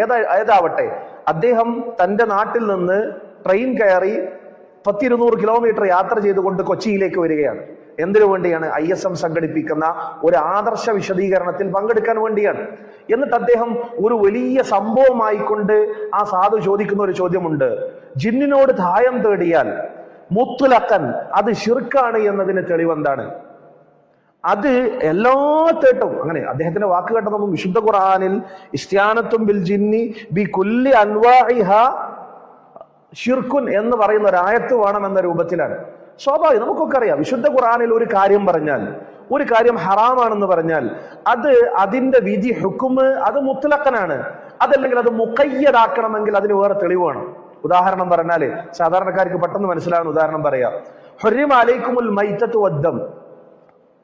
ഏതാ ഏതാവട്ടെ അദ്ദേഹം തന്റെ നാട്ടിൽ നിന്ന് ട്രെയിൻ കയറി പത്തിരുന്നൂറ് കിലോമീറ്റർ യാത്ര ചെയ്തുകൊണ്ട് കൊച്ചിയിലേക്ക് വരികയാണ്. എന്തിനു വേണ്ടിയാണ്? ഐ എസ് എം സംഘടിപ്പിക്കുന്ന ഒരു ആദർശ വിശദീകരണത്തിൽ പങ്കെടുക്കാൻ വേണ്ടിയാണ്. എന്നിട്ട് അദ്ദേഹം ഒരു വലിയ സംഭവമായിക്കൊണ്ട് ആ സാധു ചോദിക്കുന്ന ഒരു ചോദ്യമുണ്ട്. ജിന്നിനോട് ധായം തേടിയാൽ മുത്തുലക്കൻ അത് ഷിർക്കാണ് എന്നതിന് തെളിവെന്താണ്? അത് എല്ലാ തേട്ടും അങ്ങനെ അദ്ദേഹത്തിന്റെ വാക്ക് കേട്ട നമ്മൾ വിശുദ്ധ ഖുർആനിൽ ഇസ്ത്യാനത്തും ബിൽ ജിന്നി ബി കുല്ലി അൻവാഹിഹ ഷിർഖുൻ എന്ന് പറയുന്ന ഒരു ആയത്ത് വേണം എന്ന രൂപത്തിലാണ്. സ്വാഭാവികം നമുക്കൊക്കെ അറിയാം വിശുദ്ധ ഖുറാനിൽ ഒരു കാര്യം പറഞ്ഞാൽ ഒരു കാര്യം ഹറാമാണെന്ന് പറഞ്ഞാൽ അത് അതിന്റെ വിധി ഹുക്കുമ് അത് മുത്തലക്കനാണ് അതല്ലെങ്കിൽ അത് മുക്കയ്യതാക്കണമെങ്കിൽ അതിന് വേറെ തെളിവ് വേണം. ഉദാഹരണം പറഞ്ഞാൽ സാധാരണക്കാർക്ക് പെട്ടെന്ന് മനസ്സിലാവുന്ന ഉദാഹരണം പറയാം. ഹൊരിമാലയ്ക്കുമുൽ മൈത്തത്ത് വദ്ദം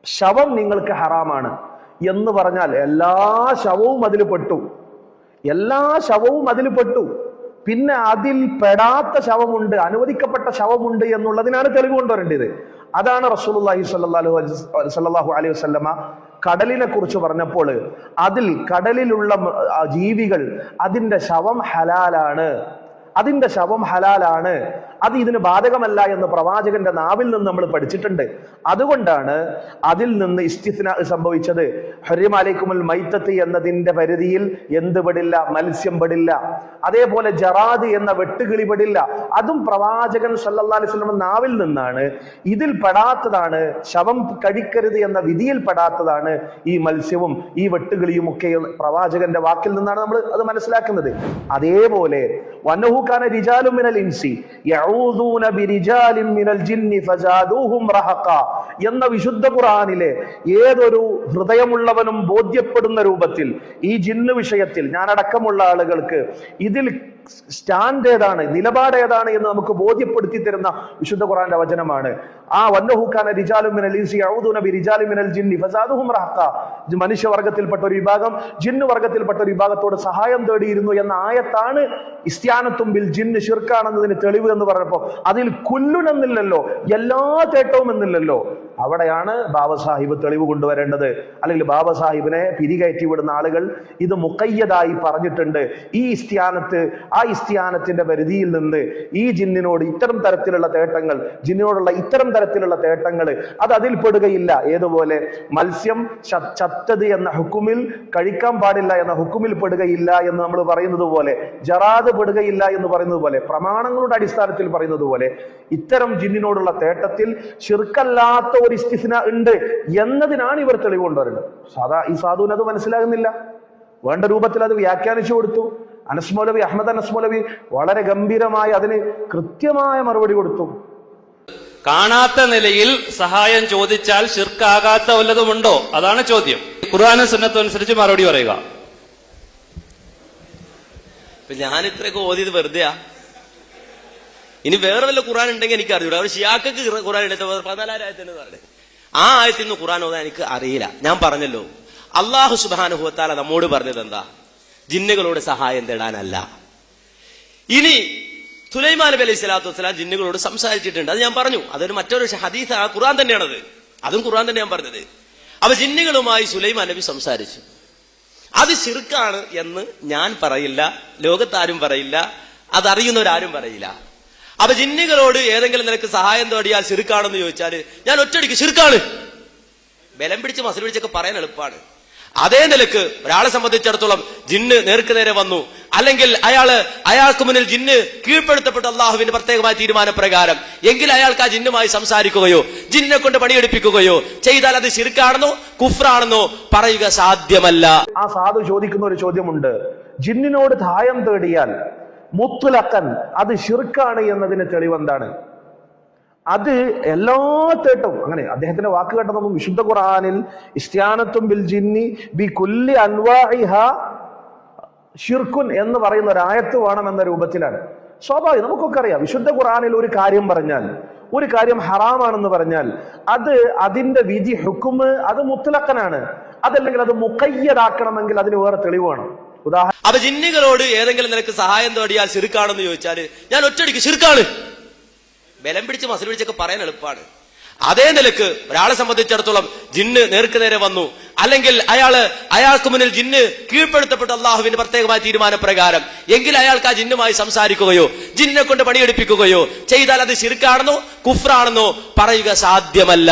ശവം നിങ്ങൾക്ക് ഹറാമാണ്. എന്ന് പറഞ്ഞാൽ എല്ലാ ശവവും അതിൽ പെട്ടു. എല്ലാ ശവവും അതിൽ പെട്ടു. പിന്നെ അതിൽ പെടാത്ത ശവമുണ്ട് അനുവദിക്കപ്പെട്ട ശവമുണ്ട് എന്നുള്ളതിനാണ് തെളിവ് കൊണ്ടുവരേണ്ടത്. അതാണ് റസൂലുള്ളാഹി സല്ലാഹു സല്ലല്ലാഹു അലൈഹി വസല്ലമ കടലിനെ കുറിച്ച് പറഞ്ഞപ്പോൾ അതിൽ കടലിലുള്ള ജീവികൾ അതിന്റെ ശവം ഹലാലാണ്. അതിന്റെ ശവം ഹലാലാണ്. അത് ഇതിന് ബാധകമല്ല എന്ന് പ്രവാചകന്റെ നാവിൽ നിന്ന് നമ്മൾ പഠിച്ചിട്ടുണ്ട്. അതുകൊണ്ടാണ് അതിൽ നിന്ന് ഇസ്തിഫ്ന സംഭവിച്ചത്. ഹരിമാലിക്കുമുൽ മൈത്തത്ത് എന്നതിന്റെ പരിധിയിൽ എന്ത് പെടില്ല മത്സ്യം പെടില്ല. അതേപോലെ ജറാദ് എന്ന വെട്ടുകിളി പെടില്ല. അതും പ്രവാചകൻ സല്ലല്ലാഹു അലൈഹി വസല്ലം നാവിൽ നിന്നാണ്. ഇതിൽ പെടാത്തതാണ് ശവം കഴിക്കരുത് എന്ന വിധിയിൽ പെടാത്തതാണ് ഈ മത്സ്യവും ഈ വെട്ടുകിളിയും ഒക്കെ പ്രവാചകന്റെ വാക്കിൽ നിന്നാണ് നമ്മൾ അത് മനസ്സിലാക്കുന്നത്. അതേപോലെ വന്നഹുക്കാന رجال മിനൽ ഇൻസി യഊദൂന ബിരിജാലിൻ മിനൽ ജിന്നി ഫസാദൂഹും رهقا എന്ന വിശുദ്ധ ഖുർആനിലെ ഏതൊരു ഹൃദയമുള്ളവനും ബോധ്യപ്പെടുന്ന രൂപത്തിൽ ഈ ജിന്ന് വിഷയത്തിൽ ഞാൻ അടക്കമുള്ള ആളുകൾക്ക് ഇതിൽ സ്റ്റാൻഡ് ഏതാണ്? നിലപാട് ഏതാണ് എന്ന് നമുക്ക് ബോധ്യപ്പെടുത്തി തരുന്ന വിശുദ്ധ ഖുറാന്റെ വചനമാണ്. ആ ഇത് മനുഷ്യവർഗത്തിൽപ്പെട്ട ഒരു വിഭാഗം ജിന്നു വർഗത്തിൽപ്പെട്ട ഒരു വിഭാഗത്തോട് സഹായം തേടിയിരുന്നു എന്ന ആയത്താണ് ഇസ്ത്യാനത്തും ബിൽ ജിന്ന് ഷിർക്കാണെന്നതിന് തെളിവ് എന്ന് പറഞ്ഞപ്പോ അതിൽ കുല്ലുനെന്നില്ലല്ലോ എല്ലാ തേട്ടവും എന്നില്ലല്ലോ. അവിടെയാണ് ബാബസാഹിബ് തെളിവ് കൊണ്ടുവരേണ്ടത്. അല്ലെങ്കിൽ ബാബസാഹിബിനെ പിരികയറ്റി വിടുന്ന ആളുകൾ ഇത് മുക്കയ്യതായി പറഞ്ഞിട്ടുണ്ട്. ഈ ഇസ്ത്യാനത്ത് ആ ഇസ്ത്യാനത്തിന്റെ പരിധിയിൽ നിന്ന് ഈ ജിന്നിനോട് ഇത്തരം തരത്തിലുള്ള തേട്ടങ്ങൾ ജിന്നിനോടുള്ള ഇത്തരം തരത്തിലുള്ള തേട്ടങ്ങൾ അത് അതിൽപ്പെടുകയില്ല ഏതുപോലെ? മത്സ്യം ചത്തത് എന്ന ഹുക്കുമിൽ കഴിക്കാൻ പാടില്ല എന്ന ഹുക്കുമിൽ പെടുകയില്ല എന്ന് നമ്മൾ പറയുന്നത് പോലെ ജറാദ് പെടുകയില്ല എന്ന് പറയുന്നത് പോലെ പ്രമാണങ്ങളുടെ അടിസ്ഥാനത്തിൽ പറയുന്നത് പോലെ ഇത്തരം ജിന്നിനോടുള്ള തേട്ടത്തിൽ ശിർക്കല്ലാത്ത ഒരു ഇസ്തിഫിന ഉണ്ട് എന്നതിനാണ് ഇവർ തെളിവ് കൊണ്ടുവരുന്നത് സാധാ ഈ സാധുവിന് അത് മനസ്സിലാകുന്നില്ല. വേണ്ട രൂപത്തിൽ അത് വ്യാഖ്യാനിച്ചു കൊടുത്തു. അനസ്മോലവി അഹമ്മദ് അനസ്മോലവി വളരെ ഗംഭീരമായി അതിന് കൃത്യമായ മറുപടി കൊടുത്തു. കാണാത്ത നിലയിൽ സഹായം ചോദിച്ചാൽ ശിർക്കാകാത്ത വല്ലതുമുണ്ടോ? അതാണ് ചോദ്യം. ഖുർആാനും സുന്നത്തും അനുസരിച്ച് മറുപടി പറയുക. ഞാനിത്രയൊക്കെ ഞാൻ ഇത്രയൊക്കെ ഓതിയത് വെറുതെയാ? ഇനി വേറെ വല്ല ഖുറാൻ ഉണ്ടെങ്കിൽ എനിക്ക് അറിയൂല അവർ ഷിയാക്കക്ക് ഖുറാൻ എടുത്ത പതിനാലായിരം ആയത്തിന് പറഞ്ഞത് ആ ആയത്തിൽ നിന്ന് ഖുറാൻ ഓതാൻ എനിക്ക് അറിയില്ല. ഞാൻ പറഞ്ഞല്ലോ. അള്ളാഹു സുബാനുഭവത്താല നമ്മോട് പറഞ്ഞത് എന്താ? ജിന്നുകളോട് സഹായം തേടാനല്ല. ഇനി സുലൈമാൻ നബി അലൈഹി സ്വലാത്തു വസ്സലാം ജിന്നുകളോട് സംസാരിച്ചിട്ടുണ്ട്. അത് ഞാൻ പറഞ്ഞു. അതൊരു മറ്റൊരു ഹദീസ്. ആ ഖുറാൻ തന്നെയാണത്. അതും ഖുറാൻ തന്നെ ഞാൻ പറഞ്ഞത്. അപ്പൊ ജിന്നുകളുമായി സുലൈമാൻ നബി സംസാരിച്ചു. അത് ശിർക്കാണ് എന്ന് ഞാൻ പറയില്ല. ലോകത്താരും പറയില്ല. അതറിയുന്നവരാരും പറയില്ല. അപ്പൊ ജിന്നുകളോട് ഏതെങ്കിലും നിനക്ക് സഹായം തേടിയാൽ ശിർക്കാണെന്ന് ചോദിച്ചാൽ ഞാൻ ഒറ്റടിക്ക് ശിർക്കാണ്. ബലം പിടിച്ച് മസിൽ പിടിച്ചൊക്കെ പറയാൻ എളുപ്പമാണ്. അതേ നിലയ്ക്ക് ഒരാളെ സംബന്ധിച്ചിടത്തോളം ജിന്ന് നേർക്ക് നേരെ വന്നു. അല്ലെങ്കിൽ അയാൾ അയാൾക്ക് മുന്നിൽ ജിന്ന് കീഴ്പ്പെടുത്തപ്പെട്ട അള്ളാഹുവിന്റെ പ്രത്യേകമായ തീരുമാനപ്രകാരം എങ്കിൽ അയാൾക്ക് ആ ജിന്നുമായി സംസാരിക്കുകയോ ജിന്നിനെ കൊണ്ട് പണിയെടുപ്പിക്കുകയോ ചെയ്താൽ അത് ശിർക്കാണെന്നോ കുഫ്രാണെന്നോ പറയുക സാധ്യമല്ല. ആ സാധു ചോദിക്കുന്ന ഒരു ചോദ്യമുണ്ട്. ജിന്നിനോട് ധായം തേടിയാൽ മുത്തുലക്കൻ. അത് ഷിർക്കാണ് എന്നതിന് തെളിവെന്താണ്? അത് എല്ലാ തേട്ടും അങ്ങനെ അദ്ദേഹത്തിന്റെ വാക്ക് കേട്ട നമുക്ക് വിശുദ്ധ ഖുർആനിൽ ഇസ്ത്യാനത്തും ബിൽ ജിന്നി ബി കുല്ലി അൻവാഹിഹ ഷിർക്കുൻ എന്ന് പറയുന്ന ഒരു ആയത്ത് വേണം എന്ന രൂപത്തിലാണ്. സ്വാഭാവികം നമുക്കൊക്കെ അറിയാം വിശുദ്ധ ഖുർആനിൽ ഒരു കാര്യം പറഞ്ഞാൽ ഒരു കാര്യം ഹറാമാണെന്ന് പറഞ്ഞാൽ അത് അതിന്റെ വിധി ഹുക്കുമ് അത് മുത്തലക്കനാണ്. അതല്ലെങ്കിൽ അത് മുക്കയ്യതാക്കണമെങ്കിൽ അതിന് വേറെ തെളിവ് വേണം. ഉദാഹരണം അപ്പൊ ജിന്നുകളോട് ഏതെങ്കിലും നിനക്ക് സഹായം തേടിയാൽ ശിർക്കാണെന്ന് ചോദിച്ചാൽ ഞാൻ ഒറ്റടിക്ക് ശിർക്കാണ്. ബലം പിടിച്ച് മസിൽ പിടിച്ചൊക്കെ പറയാൻ എളുപ്പമാണ് അതേ നിലയ്ക്ക് ഒരാളെ സംബന്ധിച്ചിടത്തോളം ജിന്ന് നേർക്ക് നേരെ വന്നു. അല്ലെങ്കിൽ അയാൾ അയാൾക്ക് മുന്നിൽ ജിന്ന് കീഴ്പ്പെടുത്തപ്പെട്ട അള്ളാഹുവിന്റെ പ്രത്യേകമായ തീരുമാനപ്രകാരം എങ്കിൽ അയാൾക്ക് ആ ജിന്നുമായി സംസാരിക്കുകയോ ജിന്നിനെ കൊണ്ട് പണിയെടുപ്പിക്കുകയോ ചെയ്താൽ അത് ശിർക്കാണെന്നോ കുഫ്രാണെന്നോ പറയുക സാധ്യമല്ല.